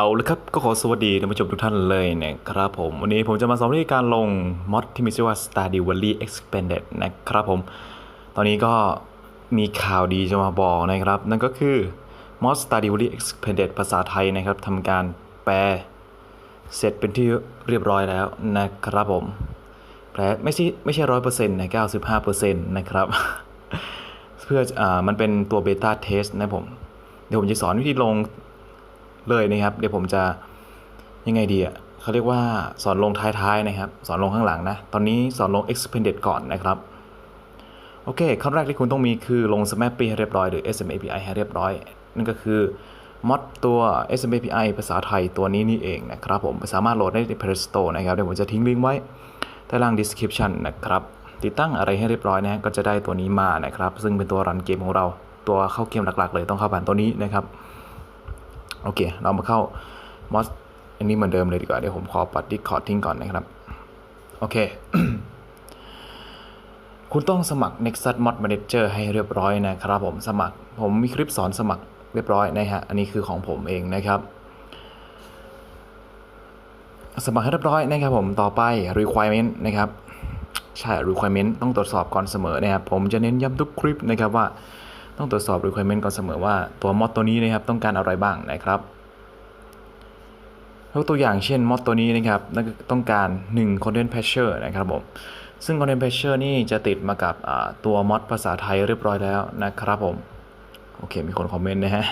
เอาละครับก็ขอสวัสดีท่านผู้ชมทุกท่านเลยนะครับผม วันนี้ผมจะมาสอนวิธีการลงมอดที่มีชื่อว่า Stardew Valley Expanded นะครับผม ตอนนี้ก็มีข่าวดีจะมาบอกนะครับ นั่นก็คือมอด Stardew Valley Expanded ภาษาไทยนะครับทำการแปลเสร็จเป็นที่เรียบร้อยแล้วนะครับผมแปลไม่ใช่ไม่ใช่ร้อยเปอร์เซ็นต์นะเก้าสิบห้าเปอร์เซ็นต์นะครับ เพื่ออ่ามันเป็นตัวเบต้าเทสนะผม เดี๋ยวผมจะสอนวิธีลง เลยนะครับ เดี๋ยวผมจะยังไงดีอะเขาเรียกว่าสอนลงท้ายๆนะครับ สอนลงข้างหลังนะ ตอนนี้สอนลง expanded ก่อนนะครับ โอเคขั้นแรกที่คุณต้องมีคือลง SMAPI ให้เรียบร้อยหรือ SMAPI ให้เรียบร้อย นั่นก็คือมอดตัว SMAPI ภาษาไทยตัวนี้นี่เองนะครับผมสามารถโหลดได้ใน Play Store นะครับ เดี๋ยวผมจะทิ้งลิงก์ไว้ใต้ล่าง description นะครับ ติดตั้งอะไรให้เรียบร้อยนะฮะก็จะได้ตัวนี้มานะครับ ซึ่งเป็นตัวรันเกมของเรา ตัวเข้าเกมหลักๆ เลยต้องเข้าผ่านตัวนี้นะครับ โอเค เรามาเข้ามอสอันนี้เหมือนเดิมเลยดีกว่า เดี๋ยวผมขอปัดดิคอร์ดทิ้งก่อนนะครับ โอเค คุณต้องสมัคร Nexus Mod Manager ให้เรียบร้อยนะครับผมสมัคร ผมมีคลิปสอนสมัครเรียบร้อยนะฮะ อันนี้คือของผมเองนะครับ สมัครให้เรียบร้อยนะครับผมต่อไป requirement นะครับ ใช่ requirement ต้องตรวจสอบก่อนเสมอนะครับ ผมจะเน้นย้ำทุกคลิปนะครับว่า ต้องตรวจสอบ requirement ก่อนเสมอว่าตัวมอดตัวนี้นะครับต้องการอะไรบ้างนะครับยกตัวอย่างเช่นมอดตัวนี้นะครับต้องการ 1 content patcher นะครับผมซึ่ง content patcher นี่จะติดมากับตัวมอดภาษาไทยเรียบร้อยแล้วนะครับผมโอเคมีคนคอมเมนต์นะฮะ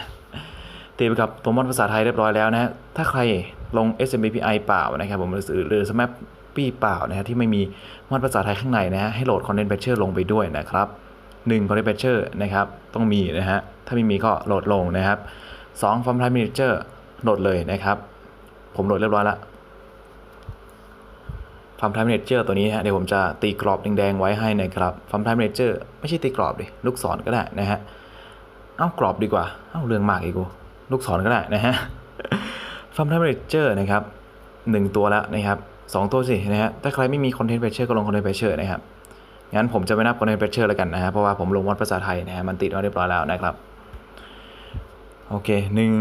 ติดไปกับตัวมอดภาษาไทยเรียบร้อยแล้วนะฮะถ้าใครลง SMAPI เปล่านะครับผมหรือหรือ Smap ปีเปล่านะฮะที่ไม่มีมอดภาษาไทยข้างในนะฮะให้โหลด content patcher ลงไปด้วยนะครับ 1 content patcher นะครับ ต้องมีนะฮะ ถ้าไม่มีก็โหลดลงนะครับ2 form type manager โหลดเลยนะครับ ผมโหลดเรียบร้อยล้ว form type manager ตัวนี้ฮะ เดี๋ยวผมจะตีกรอบแดงๆไว้ให้นะครับ form type manager ไม่ใช่ตีกรอบดิ ลูกศรก็ได้นะฮะ เอากรอบดีกว่า เอาเรื่องมากอีกกูลูกศรก็ได้นะฮะ form type manager นะครับหนึ่งตัวแล้วนะครับสองตัวสินะฮะ ถ้าใครไม่มี content patcher ก็ลง content patcher นะครับ งั้นผมจะไม่นับ content patcher แล้วกันนะฮะเพราะว่าผมลงวัดภาษาไทยนะฮะมันติดมาเรียบร้อยแล้วนะครับโอเคหนึ่ง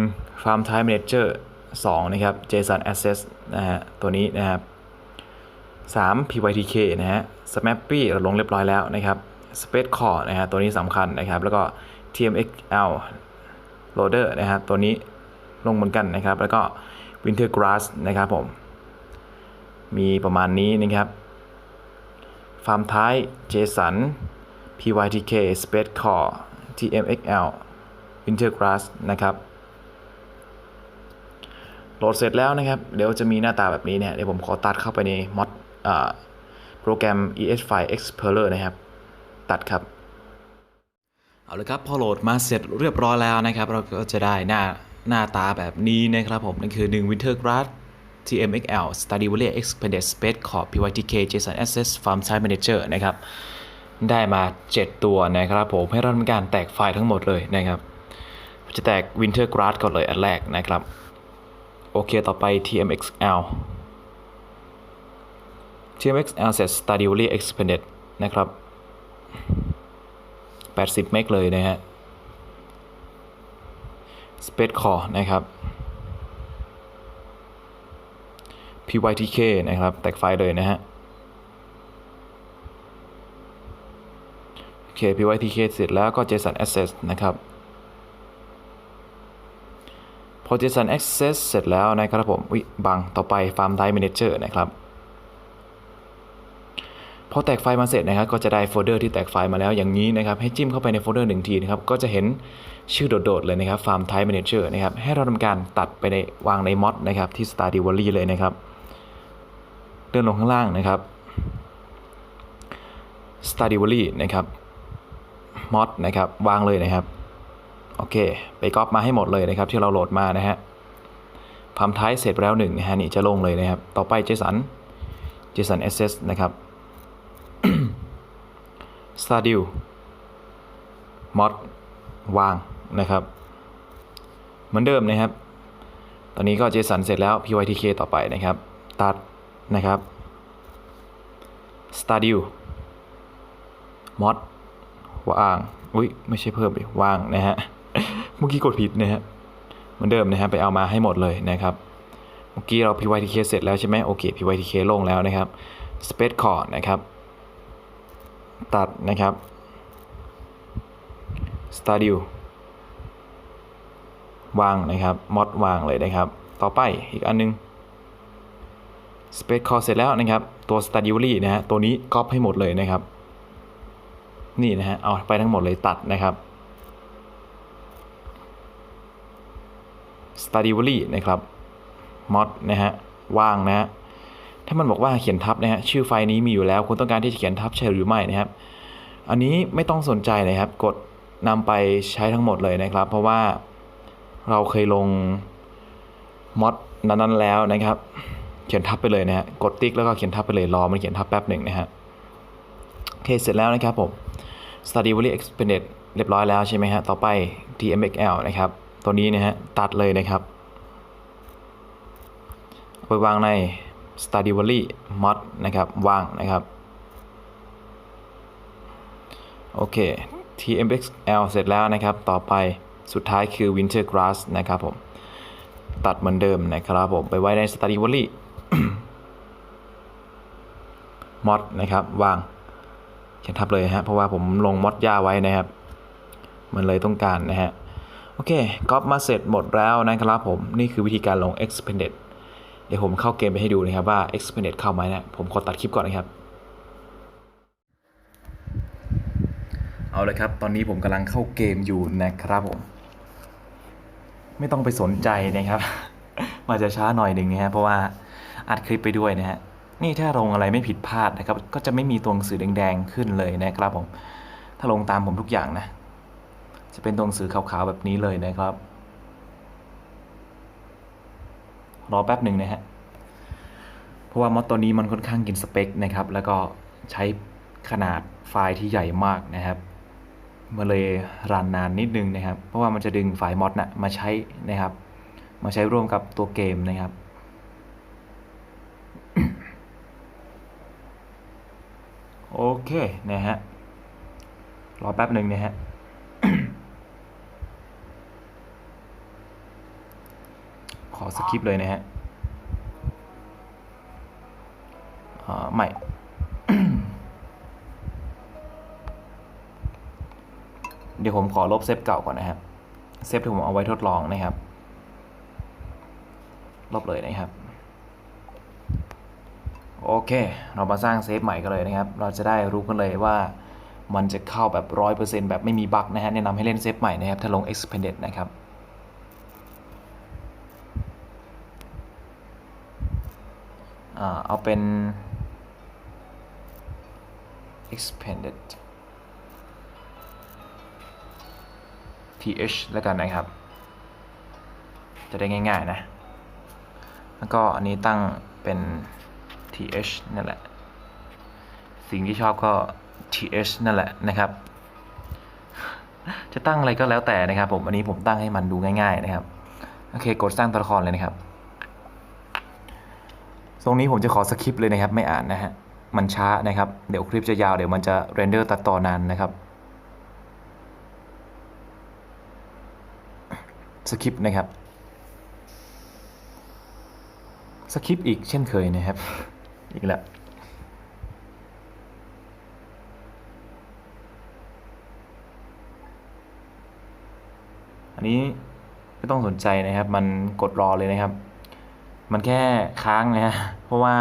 farm type manager สองนะครับ json access นะฮะตัวนี้นะครับสาม pytk นะฮะ smappy เราลงเรียบร้อยแล้วนะครับ space core นะฮะตัวนี้สำคัญนะครับ แล้วก็ tmxl loader นะครับตัวนี้ลงเหมือนกันนะครับ แล้วก็ winter grass นะครับผม มีประมาณนี้นะครับ ฟาร์มท้าย JSON PYTK Space Core TMXL Wintergrass นะครับโหลดเสร็จแล้วนะครับ เดี๋ยวจะมีหน้าตาแบบนี้เนี่ย เดี๋ยวผมขอตัดเข้าไปในมอดโปรแกรม ES File Explorer นะครับ ตัดครับ เอาเลยครับ พอโหลดมาเสร็จเรียบร้อยแล้วนะครับ เราก็จะได้หน้าหน้าตาแบบนี้นะครับผม นั่นคือ 1 Wintergrass TMXL Study Valley Expanded Space Core PYTK JSON Access Farm Type Manager นะครับ ได้มา 7 ตัวนะครับผมให้เราทำการแตกไฟล์ทั้งหมดเลยนะครับ จะแตก Winter Grass ก่อนเลยอันแรกนะครับ โอเคต่อไป TMXL TMXL เสร็จ Study Valley Expanded นะครับ 80 เมกเลยนะฮะ Space Core นะครับ pytk นะครับ แตกไฟล์เลยนะฮะโอเค pytk เสร็จแล้วก็ json access นะครับ พอ json access เสร็จแล้วนะครับผมวิบังต่อไป farm type manager นะครับพอแตกไฟล์มาเสร็จนะครับก็จะได้โฟลเดอร์ที่แตกไฟล์มาแล้วอย่างนี้นะครับให้จิ้มเข้าไปในโฟลเดอร์หนึ่งทีนะครับก็จะเห็นชื่อโดดๆเลยนะครับ farm type manager นะครับให้เราทำการตัดไปในวางในมอดนะครับที่ Stardew Valley เลยนะครับ ลื่อนลงข้างล่างนะครับ s t u d y v a l l y นะครับ mod นะครับ วางเลยนะครับ โอเค ไปก๊อปมาให้หมดเลยนะครับ ที่เราโหลดมานะฮะพามท้ายเสร็จไปแล้วหนึ่งนะฮะนี่จะลงเลยนะครับ ต่อไป JSON JSON Access นะครับ Study mod วางนะครับ เหมือนเดิมนะครับ ตอนนี้ก็ JSON เสร็จแล้ว pytk ต่อไปนะครับ ตัด นะครับ Studio Mod วาง อุ้ยไม่ใช่เพิ่มดิวางนะฮะ เมื่อกี้กดผิดนะฮะ เหมือนเดิมนะฮะ ไปเอามาให้หมดเลยนะครับ เมื่อกี้เรา pytk เสร็จแล้วใช่ไหมโอเค pytk ลงแล้วนะครับ space core นะครับ ตัดนะครับ studio วางนะครับ mod วางเลยนะครับ ต่อไปอีกอันนึง space core เสร็จแล้วนะครับ ตัว studio นะฮะ ตัวนี้ก๊อปให้หมดเลยนะครับ นี่นะฮะ เอาไปทั้งหมดเลยตัดนะครับ s t u d y v a l y นะครับ mod นะฮะ ว่างนะฮะ ถ้ามันบอกว่าเขียนทับนะฮะ ชื่อไฟล์นี้มีอยู่แล้ว คุณต้องการที่จะเขียนทับใช่หรือไม่นะครับ อันนี้ไม่ต้องสนใจนะครับ กดนำไปใช้ทั้งหมดเลยนะครับ เพราะว่าเราเคยลงมอดนั้นๆแล้วนะครับ เขียนทับไปเลยนะฮะกดติ๊กแล้วก็เขียนทับไปเลยรอมันเขียนทับแป๊บหนึ่งนะฮะโอเคเสร็จแล้วนะครับผม Study v a l y Expanded เรียบร้อยแล้วใช่ไหมฮะต่อไป TMXL นะครับตัวนี้นะฮะตัดเลยนะครับไปวางใน Study v a l y Mod นะครับวางนะครับโอเค TMXL เสร็จแล้วนะครับ ต่อไปสุดท้ายคือ Winter Grass นะครับผม ตัดเหมือนเดิมนะครับผม ไปไว้ใน Study v a l y Mod นะครับ วางเขียนทับเลยฮะเพราะว่าผมลงมอดย่าไว้นะครับ มันเลยต้องการนะฮะโอเคก๊อปมาเสร็จหมดแล้วนะครับผมนี่คือวิธีการลง expanded เดี๋ยวผมเข้าเกมไปให้ดูนะครับว่า expanded เข้าไหมนะผมขอตัดคลิปก่อนนะครับ เอาเลยครับ ตอนนี้ผมกำลังเข้าเกมอยู่นะครับผม ไม่ต้องไปสนใจนะครับ มันจะช้าหน่อยหนึ่งนะฮะเพราะว่า อัดคลิปไปด้วยนะฮะนี่ถ้าลงอะไรไม่ผิดพลาดนะครับ ก็จะไม่มีตัวหนังสือแดงๆขึ้นเลยนะครับผม ถ้าลงตามผมทุกอย่างนะ จะเป็นตัวหนังสือขาวๆแบบนี้เลยนะครับ รอแป๊บหนึ่งนะฮะ เพราะว่ามอดตัวนี้มันค่อนข้างกินสเปคนะครับ แล้วก็ใช้ขนาดไฟล์ที่ใหญ่มากนะครับมาเลยรันนานนิดนึงนะครับ เพราะว่ามันจะดึงไฟล์มอดนะ่ะมาใช้นะครับ มาใช้ร่วมกับตัวเกมนะครับ โอเคนะฮะ รอแป๊บหนึ่งนะฮะขอสคริปต์เลยนะฮะอ่าไม่เดี๋ยวผมขอลบเซฟเก่าก่อนนะครับ เซฟที่ผมเอาไว้ทดลองนะครับ ลบเลยนะครับ โอเค เรามาสร้างเซฟใหม่กันเลยนะครับ เราจะได้รู้กันเลยว่ามันจะเข้าแบบร้อยเปอร์เซ็นต์แบบไม่มีบั๊กนะฮะ แนะนำให้เล่นเซฟใหม่นะครับ ถ้าลง expanded นะครับอเอาเป็น expanded th แล้วกันนะครับ จะได้ง่าย ๆ นะ แล้วก็อันนี้ตั้งเป็น th นั่นแหละ สิ่งที่ชอบก็ th นั่นแหละนะครับ จะตั้งอะไรก็แล้วแต่นะครับ ผมอันนี้ผมตั้งให้มันดูง่าย ๆ นะครับ โอเค กดสร้างตัวละครเลยนะครับ ตรงนี้ผมจะขอสคริปต์เลยนะครับ ไม่อ่านนะฮะ มันช้านะครับ เดี๋ยวคลิปจะยาว เดี๋ยวมันจะเรนเดอร์ตัดต่อนานนะครับ สคริปต์นะครับสคริปต์อีกเช่นเคยนะครับ อีกแล้วอันนี้ไม่ต้องสนใจนะครับ มันกดรอเลยนะครับ มันแค่ค้างนะฮะเพราะว่า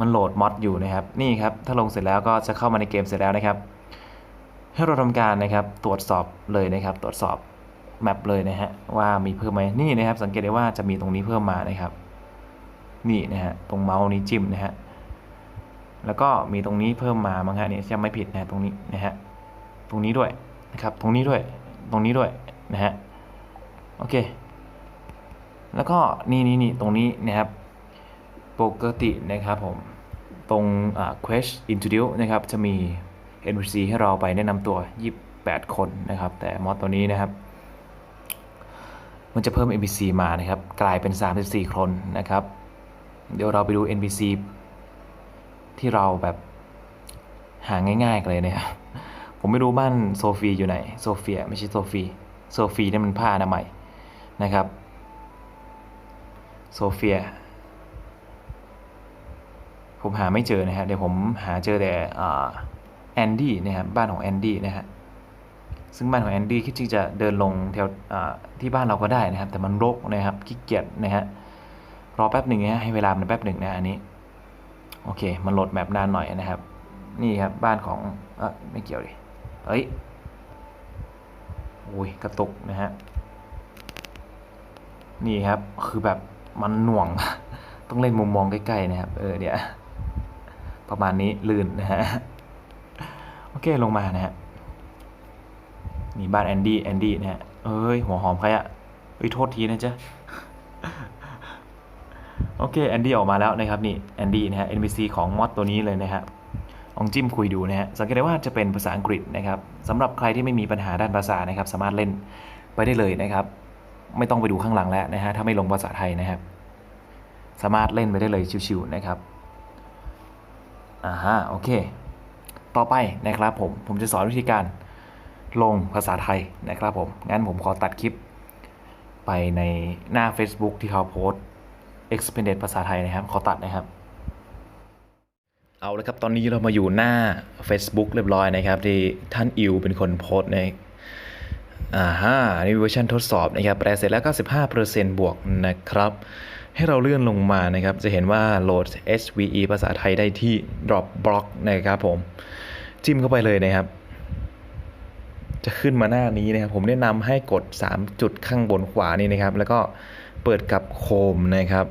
มันโหลดมอดอยู่นะครับ นี่ครับถ้าลงเสร็จแล้วก็จะเข้ามาในเกมเสร็จแล้วนะครับ ให้เราทำการนะครับ ตรวจสอบเลยนะครับ ตรวจสอบแมปเลยนะฮะว่ามีเพิ่มไหมนี่นะครับ สังเกตได้ว่าจะมีตรงนี้เพิ่มมานะครับ นี่นะฮะตรงเมาส์นี้จิ้มนะฮะแล้วก็มีตรงนี้เพิ่มมามั้งฮะเนี่ยจะไม่ผิดนะฮะตรงนี้นะฮะตรงนี้ด้วยนะครับตรงนี้ด้วยตรงนี้ด้วยนะฮะโอเค แล้วก็นี่นี่นี่ตรงนี้นะครับปกตินะครับผมตรงอ่า quest introduce นะครับจะมี NPC ให้เราไปแนะนำตัว 28 คนนะครับ แต่มอดตัวนี้นะครับ มันจะเพิ่ม NPC มานะครับ กลายเป็น 34 คนนะครับ เดี๋ยวเราไปดู NPC ที่เราแบบหาง่ายๆกันเลยนะครับ ผมไม่รู้บ้านโซฟีอยู่ไหน โซเฟียไม่ใช่โซฟี โซฟีนี่มันผ้าอนามัยนะครับ โซเฟีย ผมหาไม่เจอนะฮะ เดี๋ยวผมหาเจอแต่แอนดี้นะครับบ้านของแอนดี้นะฮะ ซึ่งบ้านของแอนดี้ที่จริงจะเดินลงแถวที่บ้านเราก็ได้นะครับ แต่มันรกนะครับ ขี้เกียจนะฮะ อแป๊บหนึ่งนะฮะให้เวลามันแป๊บหนึ่งนะอันนี้ โอเค มันโหลดแมปนานหน่อยนะครับ นี่ครับบ้านของเออไม่เกี่ยวดิเอ้ยโอ้ยกระตุกนะฮะนี่ครับคือแบบมันหน่วง ต้องเล่นมุมมองใกล้ๆนะครับ เออเดี๋ยวประมาณนี้ลื่นนะฮะโอเคลงมานะฮะนี่บ้านแอนดี้แอนดี้นะฮะเอ้ยหัวหอมใครอะเอ้ยโทษทีนะจ๊ะ โอเคแอนดี้ออกมาแล้วนะครับนี่แอนดี้นะฮะ NPC ของมอดตัวนี้เลยนะฮะลองจิ้มคุยดูนะฮะสังเกตได้ว่าจะเป็นภาษาอังกฤษนะครับสำหรับใครที่ไม่มีปัญหาด้านภาษานะครับ สามารถเล่นไปได้เลยนะครับ ไม่ต้องไปดูข้างหลังแล้วนะฮะถ้าไม่ลงภาษาไทยนะครับ สามารถเล่นไปได้เลยชิวๆนะครับอ่าฮะโอเค ต่อไปนะครับผมผมจะสอนวิธีการลงภาษาไทยนะครับผมงั้นผมขอตัดคลิป ไปในหน้า Facebook ที่เขาโพสต์ Expanded ภาษาไทยนะครับ ขอตัดนะครับ เอาละครับ ตอนนี้เรามาอยู่หน้า Facebook เรียบร้อยนะครับ ที่ท่านอิวเป็นคนโพสต์ในอ่าฮะนี่เวอร์ชันทดสอบนะครับ แปลเสร็จแล้ว 95%บวกนะครับ ให้เราเลื่อนลงมานะครับ จะเห็นว่าโหลด SVE ภาษาไทยได้ที่ Dropbox นะครับผม จิ้มเข้าไปเลยนะครับจะขึ้นมาหน้านี้นะครับ ผมแนะนำให้กด 3 จุดข้างบนขวานี่นะครับ แล้วก็ เปิดกับโคมนะครับ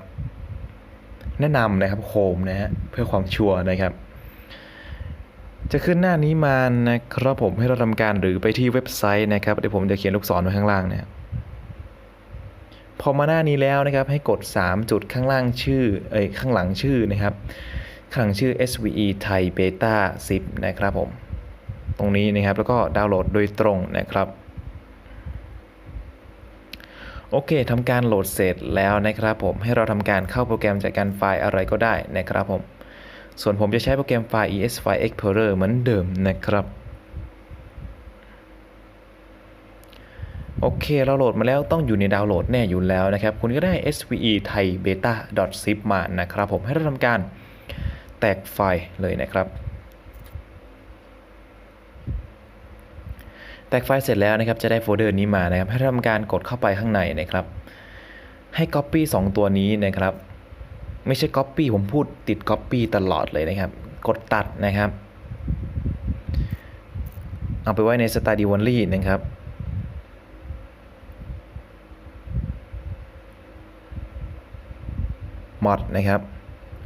แนะนำนะครับโคมนะฮะเพื่อความชัวร์นะครับ จะขึ้นหน้านี้มานะครับผมให้เราทำการหรือไปที่เว็บไซต์นะครับเดี๋ยวผมจะเขียนลูกศรไว้ข้างล่างเนะครับพอมาหน้านี้แล้วนะครับให้กด 3 จุดข้างล่างชื่อเอ้ยข้างหลังชื่อนะครับ ข้างหลังชื่อ SVE Thai Beta 10 นะครับผม ตรงนี้นะครับแล้วก็ดาวน์โหลดโดยตรงนะครับ โอเคทำการโหลดเสร็จแล้วนะครับผมให้เราทำการเข้าโปรแกรมจัดการไฟล์อะไรก็ได้นะครับผม ส่วนผมจะใช้โปรแกรมไฟล์ ES File Explorer เหมือนเดิมนะครับโอเค เราโหลดมาแล้วต้องอยู่ในดาวน์โหลดแน่อยู่แล้วนะครับ คุณก็ได้ SVE Thai Beta zip มานะครับผมให้เราทำการแตกไฟล์เลยนะครับ แตกไฟล์เสร็จแล้วนะครับจะได้โฟลเดอร์นี้มานะครับ ให้ทำการกดเข้าไปข้างในนะครับ ให้ Copy 2 ตัวนี้นะครับ ไม่ใช่ Copy ผมพูดติด Copy ตลอดเลยนะครับ กดตัดนะครับ เอาไปไว้ใน Study Only นะครับ mod นะครับ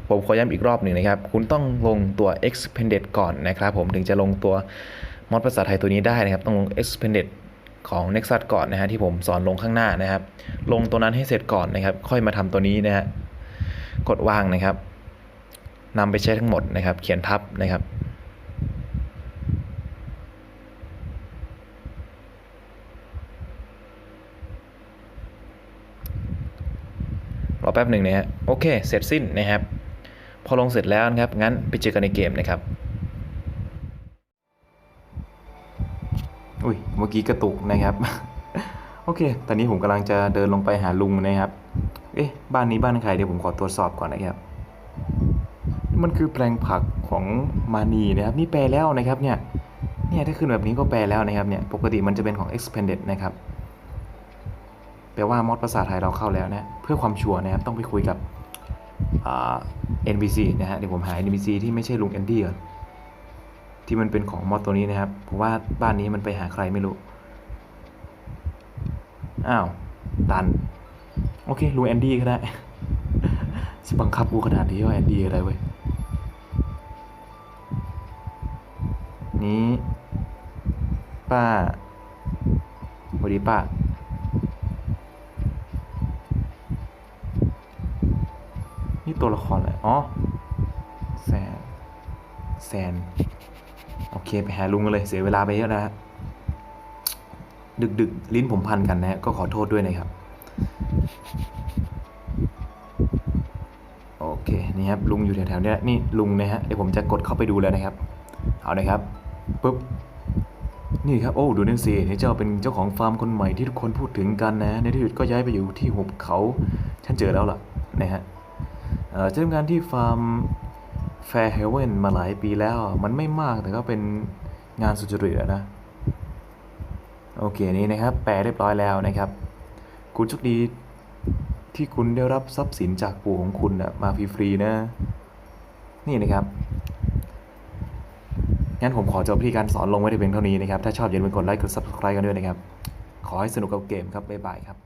ผมขอย้ำอีกรอบหนึ่งนะครับ คุณต้องลงตัว expanded ก่อนนะครับ ผมถึงจะลงตัว มอดภาษาไทยตัวนี้ได้นะครับ ต้องลง expanded ของ Nexus ก่อนนะฮะที่ผมสอนลงข้างหน้านะครับ ลงตัวนั้นให้เสร็จก่อนนะครับ ค่อยมาทำตัวนี้นะฮะกดวางนะครับนำไปใช้ทั้งหมดนะครับ เขียนทับนะครับรอแป๊บหนึ่งนะฮะโอเค เสร็จสิ้นนะครับ พอลงเสร็จแล้วนะครับ งั้นไปเจอกันในเกมนะครับ อุ้ยเมื่อกี้กระตุกนะครับ โอเค ตอนนี้ผมกำลังจะเดินลงไปหาลุงนะครับ เอ๊ะ บ้านนี้บ้านใครเดี๋ยวผมขอตรวจสอบก่อนนะครับ มันคือแปลงผักของมานีนะครับ นี่แปลแล้วนะครับเนี่ย เนี่ยถ้าขึ้นแบบนี้ก็แปลแล้วนะครับเนี่ย ปกติมันจะเป็นของ expanded นะครับ แปลว่ามอดภาษาไทยเราเข้าแล้วนะ เพื่อความชัวร์นะครับ ต้องไปคุยกับอ่า NPC นะฮะ เดี๋ยวผมหา NPC ที่ไม่ใช่ลุงแอนดี้ก่อน ที่มันเป็นของมอดตัวนี้นะครับผมว่าบ้านนี้มันไปหาใครไม่รู้ อ้าว ตัน โอเคลุงแอนดี้ก็ได้สิบังคับกูขนาดนี้ว่าแอนดี้อะไรเว้ย นี้ ป้าสวัสดีป้านี่ตัวละครอะไร อ๋อ แซน แซน โอเคไปหาลุงกันเลยเสียเวลาไปเยอะนะฮะดึกดึกลิ้นผมพันกันนะฮะก็ขอโทษด้วยนะครับ โอเคนี่ครับลุงอยู่แถวๆเนี้ยนี่ลุงนะฮะเดี๋ยวผมจะกดเข้าไปดูแล้วนะครับ เอาเลยครับปุ๊บนี่ครับโอ้ดูนั่นสินี่เจ้าเป็นเจ้าของฟาร์มคนใหม่ที่ทุกคนพูดถึงกันนะ ในที่สุดก็ย้ายไปอยู่ที่หุบเขาฉันเจอแล้วล่ะนะฮะเอ่อจะทำงานที่ฟาร์ม แฟร์เฮเวนมาหลายปีแล้ว มันไม่มากแต่ก็เป็นงานสุจริตนะ โอเคนี่นะครับ แปลเรียบร้อยแล้วนะครับ คุณโชคดีที่คุณได้รับทรัพย์สินจากปู่ของคุณนะมาฟรีๆนะ นี่นะครับงั้นผมขอจบที่การสอนลงไว้ที่เพียงเท่านี้นะครับ ถ้าชอบอย่าลืมกดไลค์กด subscribe กันด้วยนะครับ ขอให้สนุกกับเกมครับ บ๊ายบายครับ